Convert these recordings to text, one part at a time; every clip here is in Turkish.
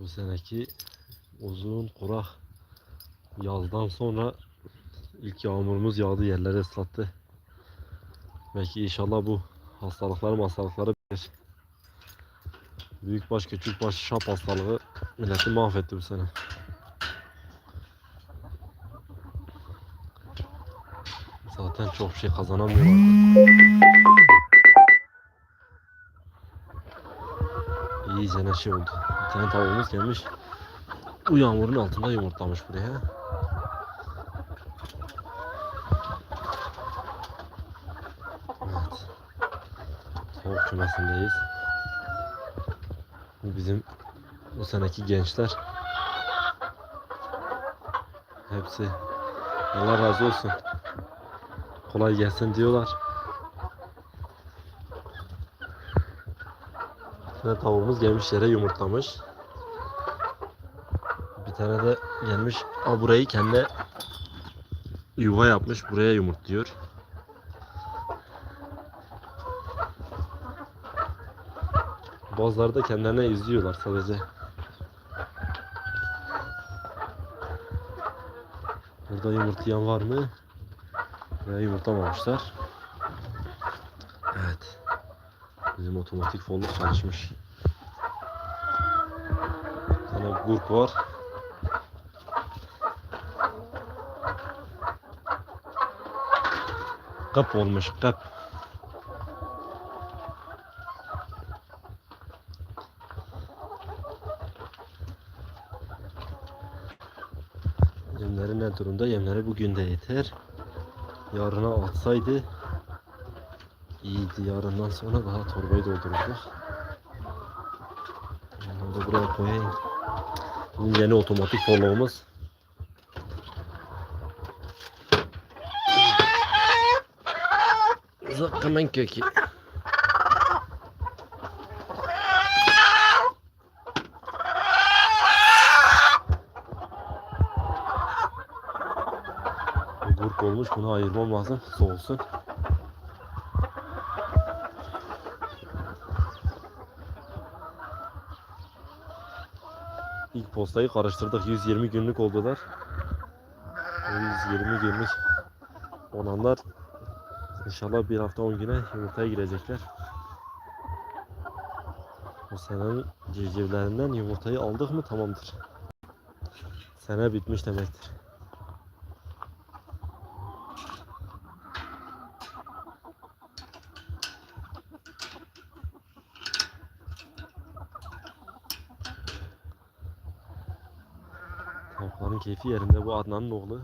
Bu seneki uzun kurak yazdan sonra ilk yağmurumuz yağdı yerleri ıslattı. Belki inşallah bu hastalıklar hastalıkları biter. Büyükbaş küçükbaş şap hastalığı milleti mahvetti bu sene. Zaten çok şey kazanamıyorlar. İyice ne şey oldu. Bir tane tavuğumuz gelmiş. Bu yağmurun altında yumurtlamış buraya. Evet. Tavuk kümesindeyiz. Bu bizim bu seneki gençler. Hepsi Allah razı olsun. Kolay gelsin diyorlar. Tane tavuğumuz gelmiş yere yumurtlamış. Bir tane de gelmiş a burayı kendi yuva yapmış buraya yumurtluyor. Bazıları da kendilerine izliyorlar sadece. Burada yumurtlayan var mı? Buraya yumurtlamamışlar. Evet. Bizim otomatik folluk çalışmış. Tane gurk var. Kap olmuş kap. Yemleri ne durumda? Yemleri bugün de yeter. Yarına atsaydı iyiydi. Yarından sonra daha torbayı doldururduk. Bunları buraya koyayım. Bizim yeni otomatik follow'umuz. Zıkkımın kökü. Bu Gurk olmuş bunu ayırmam lazım soğusun. Postayı karıştırdık 120 günlük oldular. O 120 günlük olanlar inşallah bir hafta 10 güne yumurtaya girecekler. Bu senenin civcivlerinden yumurtayı aldık mı tamamdır. Sene bitmiş demektir. Tavukların keyfi yerinde bu Adnan'ın oğlu.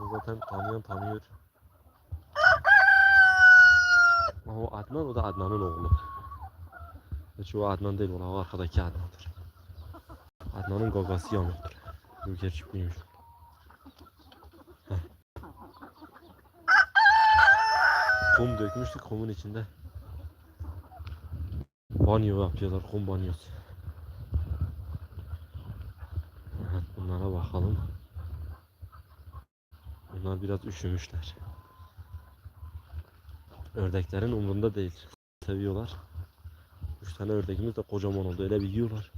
Bunu zaten tanıyan tanıyor. Ama o Adnan o da Adnan'ın oğlu. Gerçi o Adnan değil o arkadaki Adnan'dır. Adnan'ın gagası. Bu gerçekliymiş. Heh. Kum dökmüştük kumun içinde. Banyo yapıyorlar kum banyosu. Biraz üşümüşler. Ördeklerin umrunda değil. Seviyorlar. Üç tane ördekimiz de kocaman oldu. Öyle bir yiyorlar.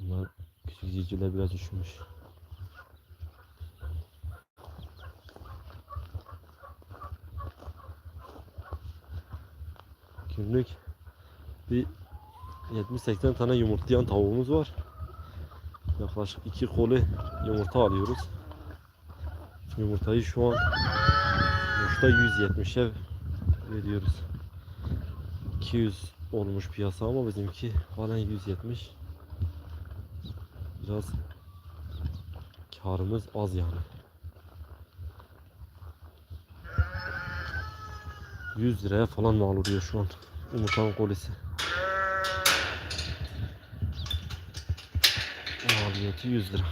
Bunlar küçük civcivler biraz üşümüş. Günlük bir 70-80 tane yumurtlayan tavuğumuz var. Yaklaşık iki koli yumurta alıyoruz. Yumurtayı şu an boşta 170'e veriyoruz. 200 olmuş piyasa ama bizimki halen 170. Biraz karımız az yani. 100 liraya falan mal oluyor şu an yumurtanın kolisi. Maliyeti 100 lira.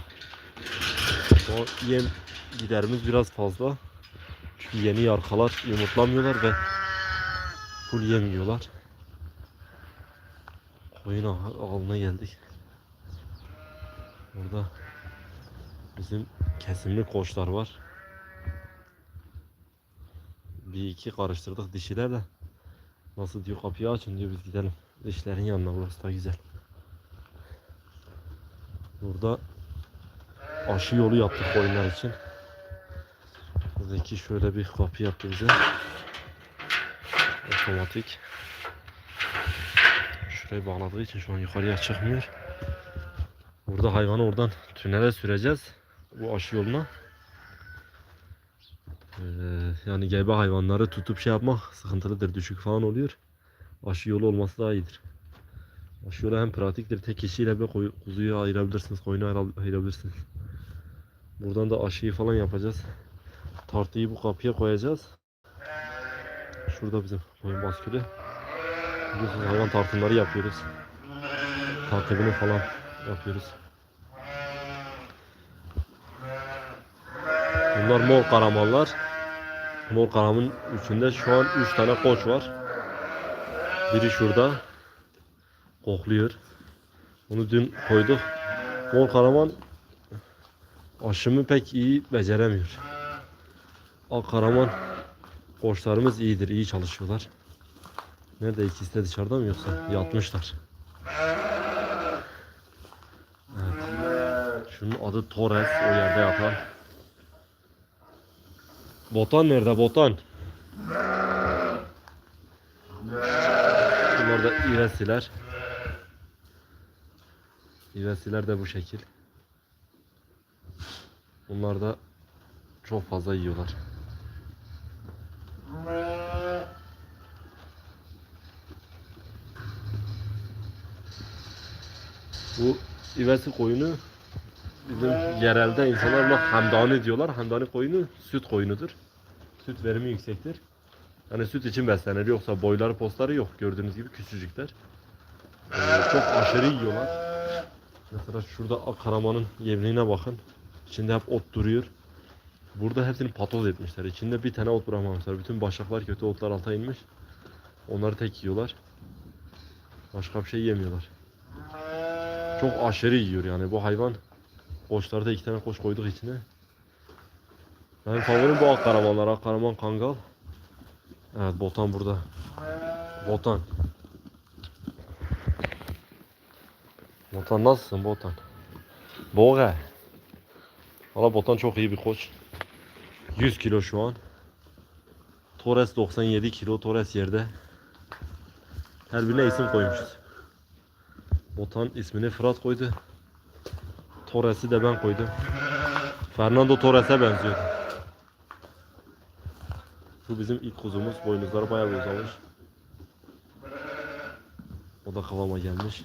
O yem giderimiz biraz fazla. Çünkü yeni yarkalar yumurtlamıyorlar ve full yem yiyorlar. Koyun ağa- ağına geldik. Burada bizim kesimli koçlar var. Bir iki karıştırdık dişilerle. Nasıl diyor kapıyı açın diyor biz gidelim. İşlerin yanına burası da güzel. Burada aşı yolu yaptık koyunlar için. Buradaki şöyle bir kapı yaptı bize. Otomatik. Şurayı bağladığı için şu an yukarıya çıkmıyor. Burada hayvanı oradan tünele süreceğiz. Bu aşı yoluna. Ee, yani gebe hayvanları tutup şey yapmak sıkıntılıdır. Düşük falan oluyor. Aşı yolu olması daha iyidir. Yolu hem pratiktir. Tek kişiyle bir koyu- kuzuyu ayırabilirsiniz. Koyunu ayıra- ayırabilirsiniz. Buradan da aşıyı falan yapacağız. Tartıyı bu kapıya koyacağız. Şurada bizim koyun baskülü. Biliyorsunuz hayvan tartımları yapıyoruz. Takibini falan yapıyoruz. Bunlar mor karamallar. Mor karamın içinde şu an 3 tane koç var. Biri şurada. Kokluyor. Onu dün koyduk. Mor karaman aşımı pek iyi beceremiyor. Ak karaman koçlarımız iyidir, iyi çalışıyorlar. Nerede ikisi de dışarıda mı yoksa yatmışlar. Evet. Şunun adı Torres, o yerde yatan. Botan nerede botan? Bunlar da iresiler. İresiler de bu şekil. Bunlar da çok fazla yiyorlar. Bu ivesi koyunu bizim yerelde insanlar buna hamdani diyorlar. Hamdani koyunu süt koyunudur. Süt verimi yüksektir. Yani süt için beslenir. Yoksa boyları postları yok. Gördüğünüz gibi küçücükler. Ee, çok aşırı yiyorlar. Mesela şurada karamanın yemliğine bakın. İçinde hep ot duruyor. Burada hepsini patoz etmişler. İçinde bir tane ot bırakmamışlar. Bütün başaklar kötü otlar alta inmiş. Onları tek yiyorlar. Başka bir şey yemiyorlar. Çok aşırı yiyor yani bu hayvan. Koçlarda iki tane koç koyduk içine. Benim favorim bu ak karamanlar. Ak karaman kangal. Evet botan burada. Botan. Botan nasılsın Botan? Boğa. Valla Botan çok iyi bir koç. 100 kilo şu an. Torres 97 kilo. Torres yerde. Her birine isim koymuşuz. Botan ismini Fırat koydu. Torres'i de ben koydum. Fernando Torres'e benziyordu. Bu bizim ilk kuzumuz. Boynuzları bayağı uzamış. O da kıvama gelmiş.